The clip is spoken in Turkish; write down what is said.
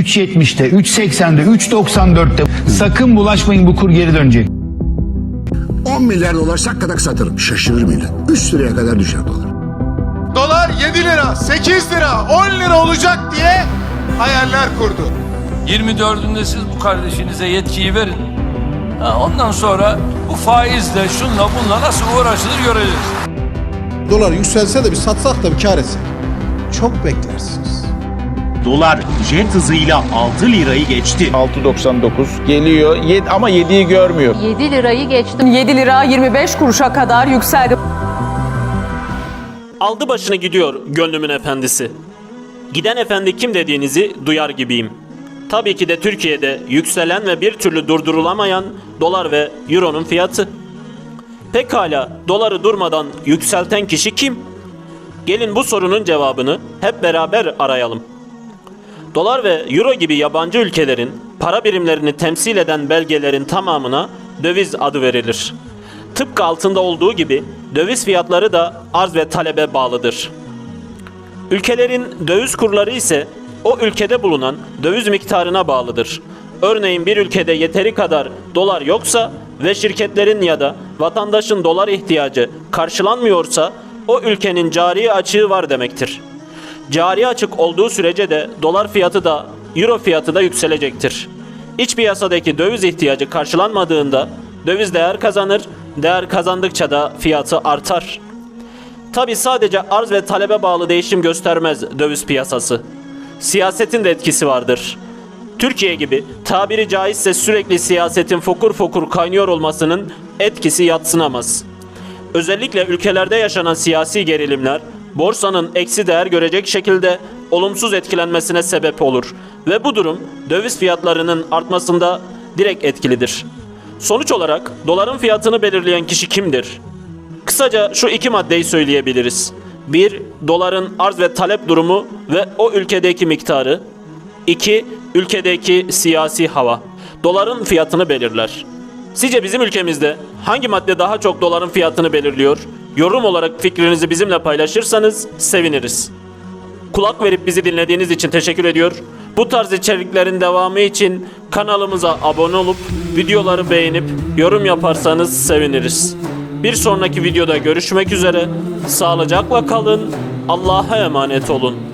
3.70'te, 3.80'de, 3.94'te. Sakın bulaşmayın bu kur geri dönecek. 10 milyar dolar şakkadak satırım. Şaşırır millet. 3 liraya kadar düşer dolar. Dolar 7 lira, 8 lira, 10 lira olacak diye hayaller kurdu. 24'ünde siz bu kardeşinize yetkiyi verin. Ha, ondan sonra bu faizle şunla bunla nasıl uğraşılır göreceğiz. Dolar yükselse de bir satsak da bir kar etsek. Çok beklersiniz. Dolar jet hızıyla 6 lirayı geçti. 6.99 geliyor Yed- ama 7'yi görmüyor. 7 lirayı geçtim. 7 lira 25 kuruşa kadar yükseldi. Aldı başını gidiyor gönlümün efendisi. Giden efendi kim dediğinizi duyar gibiyim. Tabii ki de Türkiye'de yükselen ve bir türlü durdurulamayan dolar ve euronun fiyatı. Pekala doları durmadan yükselten kişi kim? Gelin bu sorunun cevabını hep beraber arayalım. Dolar ve euro gibi yabancı ülkelerin para birimlerini temsil eden belgelerin tamamına döviz adı verilir. Tıpkı altında olduğu gibi döviz fiyatları da arz ve talebe bağlıdır. Ülkelerin döviz kurları ise o ülkede bulunan döviz miktarına bağlıdır. Örneğin bir ülkede yeteri kadar dolar yoksa ve şirketlerin ya da vatandaşın dolar ihtiyacı karşılanmıyorsa o ülkenin cari açığı var demektir. Cari açık olduğu sürece de dolar fiyatı da euro fiyatı da yükselecektir. İç piyasadaki döviz ihtiyacı karşılanmadığında döviz değer kazanır, değer kazandıkça da fiyatı artar. Tabi sadece arz ve talebe bağlı değişim göstermez döviz piyasası. Siyasetin de etkisi vardır. Türkiye gibi tabiri caizse sürekli siyasetin fokur fokur kaynıyor olmasının etkisi yatsınamaz. Özellikle ülkelerde yaşanan siyasi gerilimler borsanın eksi değer görecek şekilde olumsuz etkilenmesine sebep olur ve bu durum döviz fiyatlarının artmasında direkt etkilidir. Sonuç olarak doların fiyatını belirleyen kişi kimdir? Kısaca şu iki maddeyi söyleyebiliriz. 1. Doların arz ve talep durumu ve o ülkedeki miktarı. 2. Ülkedeki siyasi hava. Doların fiyatını belirler. Sizce bizim ülkemizde hangi madde daha çok doların fiyatını belirliyor? Yorum olarak fikrinizi bizimle paylaşırsanız seviniriz. Kulak verip bizi dinlediğiniz için teşekkür ediyor. Bu tarz içeriklerin devamı için kanalımıza abone olup videoları beğenip yorum yaparsanız seviniriz. Bir sonraki videoda görüşmek üzere. Sağlıcakla kalın. Allah'a emanet olun.